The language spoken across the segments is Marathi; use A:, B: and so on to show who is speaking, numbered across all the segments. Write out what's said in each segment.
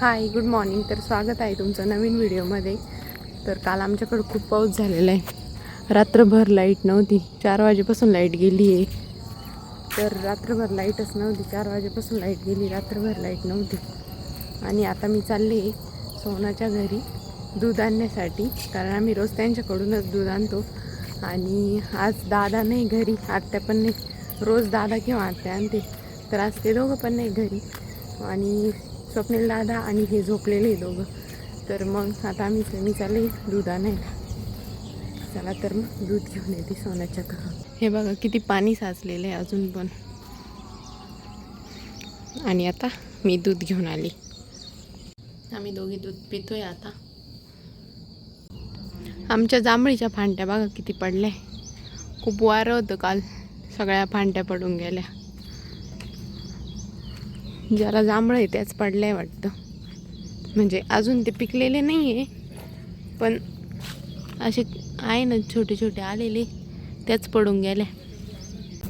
A: Hi good morning. तर स्वागत आहे तुमचं नवीन व्हिडिओमध्ये. तर काल आमच्याकडं खूप पाऊस झालेला आहे. रात्रभर लाइट नव्हती. चार वाजेपासून लाइट गेली आहे. तर रात्रभर लाईटच नव्हती. चार वाजेपासून लाइट गेली रात्रभर लाइट नव्हती. आणि आता मी चालले सोनाच्या घरी दूध आणण्यासाठी. कारण आम्ही रोज त्यांच्याकडूनच दूध आणतो. आणि आज दादा नाही घरी आत्या पण नाही. रोज दादा किंवा आत्या आणते. तर आज ते दोघं पण नाही घरी. आणि स्वप्नील दादा आणि हे झोपलेले दोघं. तर मग आता आम्ही मी चालले दूध आणायला. चला तर मग दूध घेऊन येते सोन्याच्या घरून हे बघा किती पाणी साचलेलं आहे अजून पण. आणि आता मी दूध घेऊन आली. आम्ही दोघी दूध पितोय आता. आमच्या जांभळीच्या फांट्या बघा किती पडल्या. खूप वारं होतं काल. सगळ्या फांट्या पडून गेल्या. ज्याला जांभळं आहे त्याच पडलं आहे वाटतं. म्हणजे अजून ते पिकलेले नाही आहे पण असे आहे ना छोटे छोटे आलेले त्याच पडून गेले.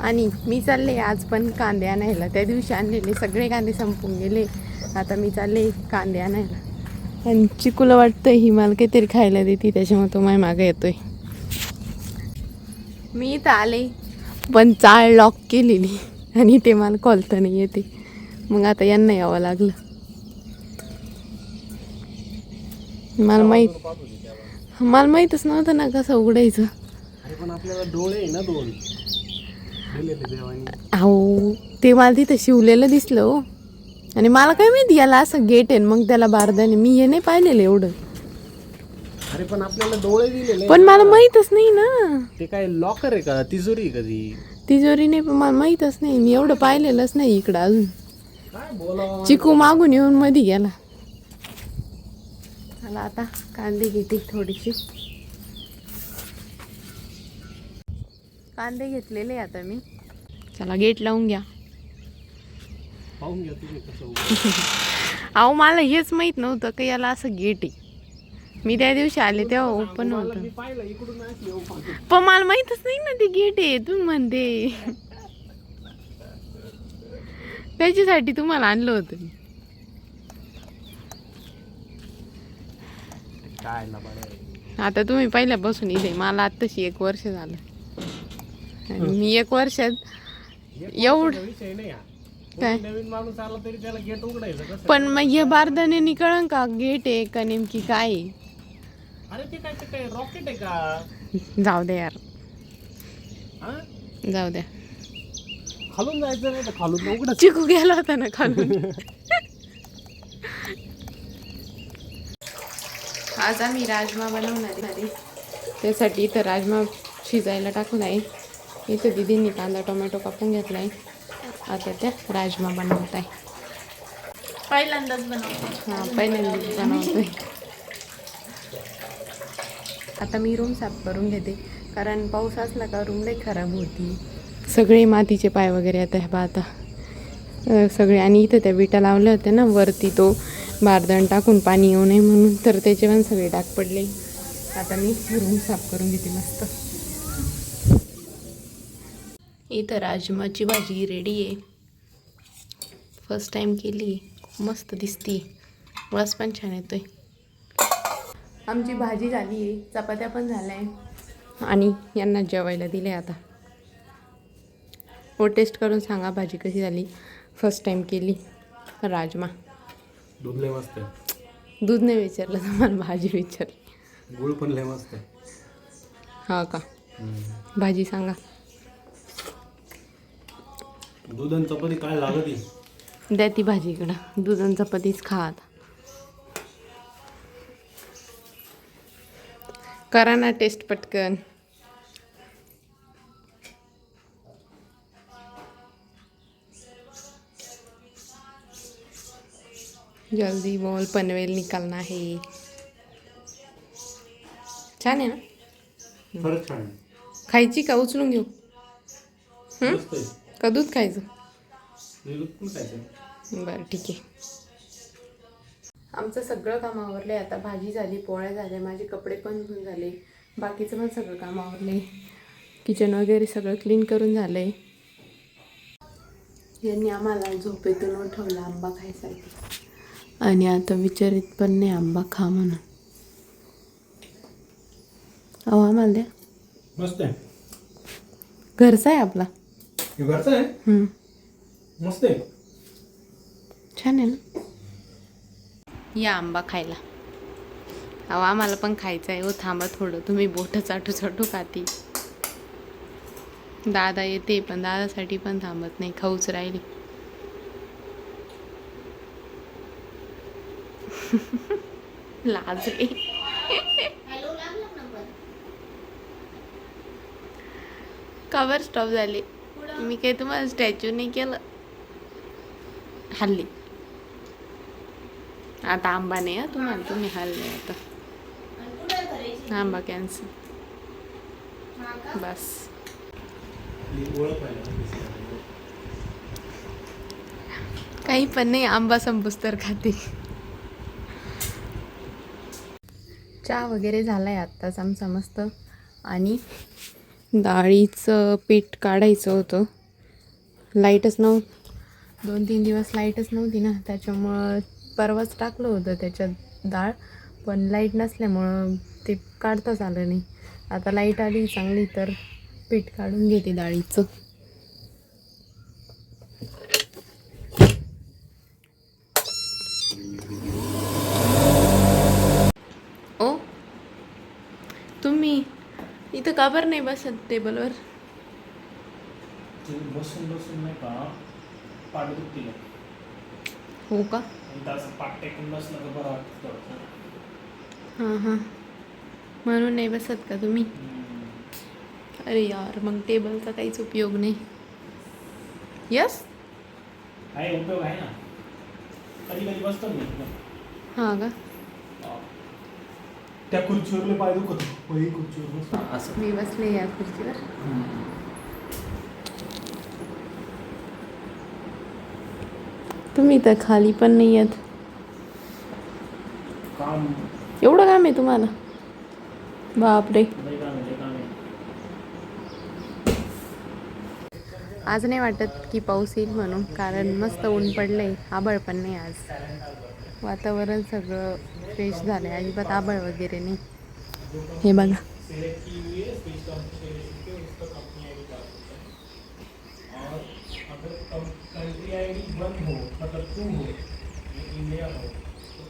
A: आणि मी चालले आज पण कांदे आणायला. त्या दिवशी आणलेले सगळे कांदे संपून गेले. आता मी चालले कांदे आणायला. आणि चिकूला वाटतं ही मला काहीतरी खायला देते त्याच्यामुळे तो माझ्या मागे येतोय. मी तर आले पण चाळ लॉक केलेली. आणि ते मला कॉलतं नाही येते. मग आता यांना यावं लागलं. मला माहीत मला माहीतच नव्हतं ना कसं उघडायचं.
B: अरे पण आपल्याला डोळे आहे ना दोन. दिलेले देवानी.
A: अहो ते मला तिथं शिवलेलं दिसलं हो. आणि मला काय माहिती याला असं गेट आहे मग त्याला बारदाने मी हे नाही पाहिलेलं एवढं.
B: अरे पण आपल्याला डोळे दिलेले.
A: पण मला माहीतच नाही ना.
B: ते काय लॉकर आहे का? तिजोरी कधी
A: तिजोरी नाही पण मला माहीतच नाही. मी एवढं पाहिलेलंच नाही इकडं अजून. चिकू मागून येऊन मध्ये गेला. मला आता कांदे घेते थोडीशी. कांदे घेतलेले आता मी. चला गेट लावून घ्या. अहो मला हेच माहीत नव्हतं की याला असं गेट आहे. मी त्या दिवशी आले तेव्हा ओपन होतं. पण मला माहीतच नाही ना ते गेट आहे तुम्ही म्हणते. त्याच्यासाठी तुम्हाला आणलं होतं मी
B: काय ना बरं
A: आता तुम्ही पहिल्यापासून इथे मला आत्ताशी एक वर्ष झालं आणि मी एक वर्षात एवढं
B: विषय नाही हा.
A: काय?
B: कोणी नवीन माणूस आला तरी त्याला गेट उघडायचं कसं
A: पण मग हे बारदाने कळन का गेट आहे का नेमकी काय आहे?
B: अरे ते काय ते काय रॉकेट आहे का
A: जाऊ द्या यार
B: हा?
A: जाऊ द्या
B: खालून जायचं नाही तर खालून
A: चिकू गेला होता ना खालून. आज आम्ही राजमा बनवणार आहे. त्यासाठी इथं राजमा शिजायला टाकून आहे. इथं दिदींनी कांदा टोमॅटो कापून घेतला आहे आता त्या राजमा बनवत आहे.
C: पहिल्यांदाच बनवते.
A: हां पहिल्यांदाच बनवतोय. आता मी रूम साफ करून घेते कारण पाऊस असला का रूम लई खराब होती. सगळे मातीचे पाय वगैरे आता ह्या बा आता. सगळे आणि इथं त्या विटा लावल्या होत्या ना वरती तो बारदण टाकून पाणी येऊ नये म्हणून तर त्याचे पण सगळे डाग पडले. आता मी रूम साफ करून घेते मस्त. इथं राजमाची भाजी रेडी आहे. फर्स्ट टाईम केली. खूप मस्त दिसती. वास पण छान येतोय. आमची भाजी झाली आहे. चपात्या पण झाल्या आहे. आणि यांना जेवायला दिले आता. हो टेस्ट करून सांगा भाजी कशी झाली? फर्स्ट टाईम केली. राजमा.
B: दूध लय मस्त आहे.
A: दूध नाही विचारलं तर मला भाजी विचारली.
B: गुळ पण लय मस्त आहे.
A: हा का? भाजी सांगा.
B: दूध आणि चपाती काय लागत
A: द्या ती भाजी इकडं. दूध आणि चपातीच खा आता. करा ना टेस्ट पटकन. जल्दी बोल पनवेल निकालना है. छान आहे ना?
B: आहे.
A: खायची का? उचलून घेऊ.
B: मस्त आहे.
A: का दूध खायचं? बरं ठीक आहे. आमचं सगळं काम आवरले आता भाजी झाली पोळ्या झाल्या माझे कपडे पण धुवून झाले. बाकीचं पण सगळं काम आवरले किचन वगैरे सगळं क्लीन करून झालंय. यांनी आम्हाला झोपेतून उठवलं आंबा खायसाठी. आणि आता विचारित पण नाही आंबा खा म्हणून. अहो आम्हाला द्या.
B: मस्त आहे.
A: घरचा आहे आपला.
B: हे घरचं आहे?
A: हम्म.
B: मस्त आहे.
A: छान आहे ना? या आंबा खायला. अहो आम्हाला पण खायचं आहे. हो थांबा थोडं. तुम्ही बोट चाटू चाटू खाती. दादा येते पण दादासाठी पण थांबत नाही. खाऊच राहिली. लाजले. कवर स्टॉप झाले. मी काही तुम्हाला स्टॅच्यू नाही केलं. हल्ली. आता आंबा नाही हं तुम्हाला तुम्ही हल्ले आता. आंबा कॅन्सल बस. काही पण नाही आंबा संपूस तर खाते. चहा वगैरे झाला आहे आत्ताच आमचा मस्त आणि डाळीचं पीठ काढायचं होतं. लाईटच नव्ह दोन तीन दिवस लाईटच नव्हती ना त्याच्यामुळं परवाच टाकलं होतं त्याच्यात डाळ. पण लाइट नसल्यामुळं ते काढताच आलं नाही. आता लाइट आली चांगली तर पीठ काढून घेते डाळीचं ओ तुम्ही इथं का बरं नाही बसत टेबलवर?
B: बसून बसून नाही का पाठ दुखतील
A: हो का?
B: पाठ टेकून बसलं का बरं वाटतं थोडंसं.
A: हां हां. म्हणून नाही बसत का तुम्ही?
B: हम्म.
A: अरे यार मग टेबलचा काहीच उपयोग नाही. यस
B: आहे उपयोग आहे ना. कधी कधी बसतो मी.
A: हां का?
B: त्या खुर्चीवरले पाय दुखत पहिली खुर्चीवर बसतो असं.
A: मी बसले या खुर्चीवर. तुम्ही तर खाली पण नाही येत
B: काम.
A: एवढं काम आहे तुम्हाला? बापरे.
B: आहे आहे.
A: आज नाही वाटत की पाऊस येईल म्हणून कारण मस्त ऊन पडलंय. आबळ पण नाही आज. वातावरण सगळं फ्रेश झालं आहे. अजिबात आबळ वगैरे नाही. हे बघा.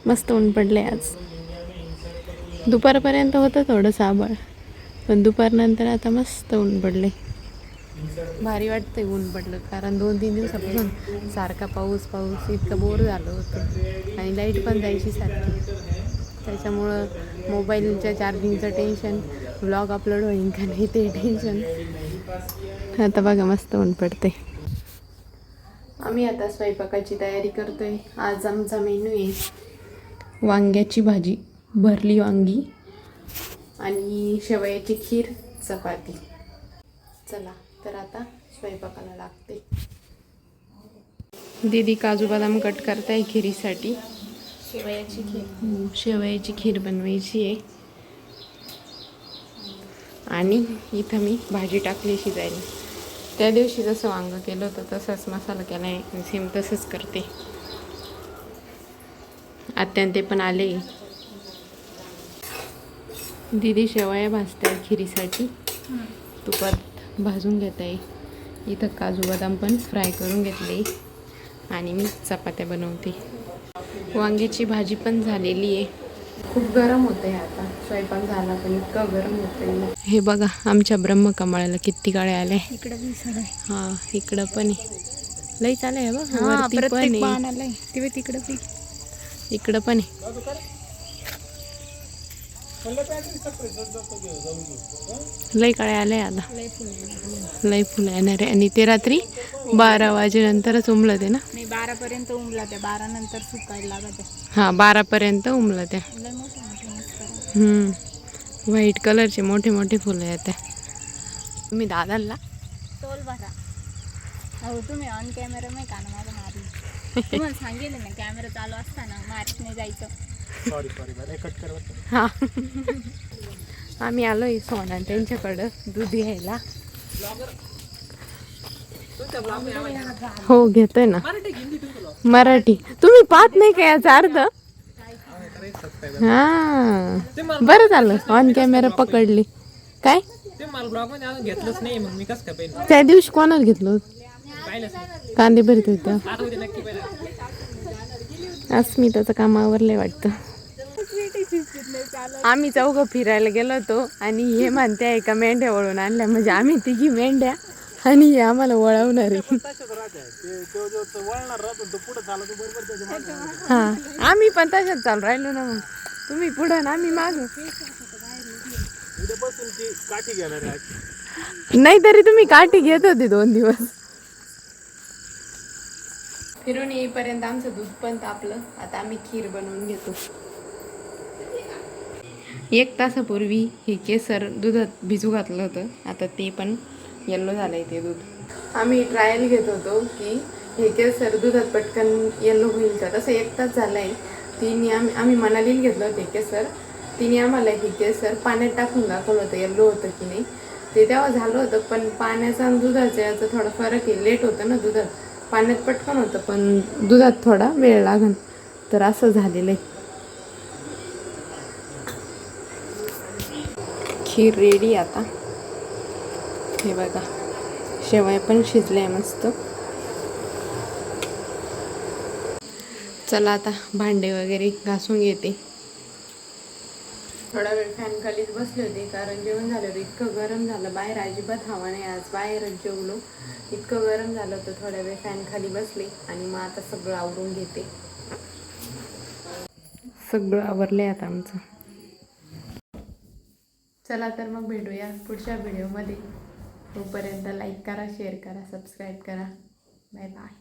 A: मस्त ऊन पडले आज. दुपारपर्यंत होतं थोडंसं आबळ पण दुपारनंतर आता मस्त ऊन पडले भारी वाटतंय ऊन पडलं. कारण दोन तीन दिवसापासून सारखा पाऊस पाऊस इतकं बोर झालं होतं. आणि लाइट पण जायची सारखी. त्याच्यामुळं मोबाईलच्या चार्जिंगचं टेन्शन. ब्लॉग अपलोड होईन का नाही ते टेन्शन. आता बघा मस्त ऊन पडते आम्ही आता स्वयंपाकाची तयारी करतो आहे आज आमचा मेनू आहे वांग्याची भाजी भरली वांगी आणि शेवयाची खीर चपाती. चला तर आता स्वयंपाकाला लागते. दीदी काजू बदाम कट करताय खिरीसाठी.
C: शेवयाची खीर.
A: हो, शेवयाची खीर बनवायची आहे. आणि इथं मी भाजी टाकली शिजायला. त्या दिवशी जसं वांगं केलं होतं तसाच मसाला केला आहे सेम तसंच करते. आत्यान ते पण आले. दीदी शेवया भाजते आहे खिरीसाठी. तुपात भाजून घेत आहे इथं काजू बदाम पण फ्राय करून घेतले. आणि मी चपात्या बनवते. वांग्याची भाजी पण झालेली आहे. खूप गरम होतं आहे आता. स्वयंपाक झाला पण इतकं गरम होतं हे बघा आमच्या ब्रह्मकमळाला किती गाड्या आल्या.
C: इकडे
A: हा इकडं पण आहे. लई चालू बघ
C: हा
A: आहे.
C: ते तिकडे
A: पण आहे. लई काळे आले आता. लई फुलं येणार आहे. आणि ते रात्री बारा वाजेनंतरच उमलं ते ना?
C: नाही बारा पर्यंत उमला त्या बारा नंतर सुकायला लागत.
A: हां बारापर्यंत उमलं त्या. व्हाईट कलरचे मोठे मोठे फुलं येतात तुम्ही दादाला
C: टोल भरा. हो तुम्ही ऑन कॅमेरा नाही का ना माझं मारली. तुम्हाला सांगेल ना कॅमेरा चालू असताना मार्चने जायचं.
A: हा. आम्ही आलोय सोना त्यांच्याकडं दूध घ्यायला. हो घेतोय ना. मराठी. तुम्ही पाहत नाही का याचा अर्थ? हा. बरं झालं. ऑन कॅमेरा पकडली. काय?
B: ते मला ब्लॉगमध्ये अजून घेतलंच नाही मग मी कसं काय पाहिजे
A: त्या दिवशी कोणाला घेतलं कांदे भरीत होत्या. अस्मिताचं काम आवरलंय वाटतं. आम्ही चौघं फिरायला गेलो होतो आणि हे म्हणते आहे का मेंढ्या वळून आणल्या. म्हणजे आम्ही तिघी मेंढ्या आणि हे आम्हाला वळवणार. आहे. हा. आम्ही पण तशाच चालू राहिलो ना मग. तुम्ही पुढं ना आम्ही माग.
B: उद्यापासून ती काठी घेणार आहे.
A: नाही तरी तुम्ही काठी घेत होते दोन दिवस. फिरून येईपर्यंत आमचं दूध पण तापलं. आता आम्ही खीर बनवून घेतो. एक तासापूर्वी हे केसर दुधात भिजू घातलं होतं. आता ते पण येल्लो झालंय ते दूध. आम्ही ट्रायल घेत होतो की हे केसर दुधात पटकन येल्लो होईल का? तसं एक तास झालाय. तिने आम्ही आम्ही मनालीला घेतलं होतं केसर. तिने आम्हाला हे केसर पाण्यात टाकून दाखवलं होतं येल्लो होतं की नाही. ते तेव्हा झालं होतं पण पाण्याचा आणि दुधाचं याचा थोडा फरक आहे. लेट होतं ना दुधात. पाण्यात पटकन होतं पण दुधात थोडा वेळ लागन. तर असं झालेलं आहे खीर रेडी आता. हे बघा. शेवया पण शिजल्या मस्त. चला आता भांडे वगैरे घासून घेते. थोडा वेळ फॅन खालीच बसले होते कारण जेवण झालं होतं. इतकं गरम झालं. बाहेर अजिबात हवा नाही आज. बाहेरच जेवलो. इतकं गरम झालं होतं थोड्या वेळ फॅन खाली बसले आणि मग आता सगळं आवरून घेते. सगळं आवरले आता आमचं. चला तर मग भेटूया पुढच्या व्हिडिओमध्ये तोपर्यंत लाईक करा शेअर करा सबस्क्राईब करा. Bye bye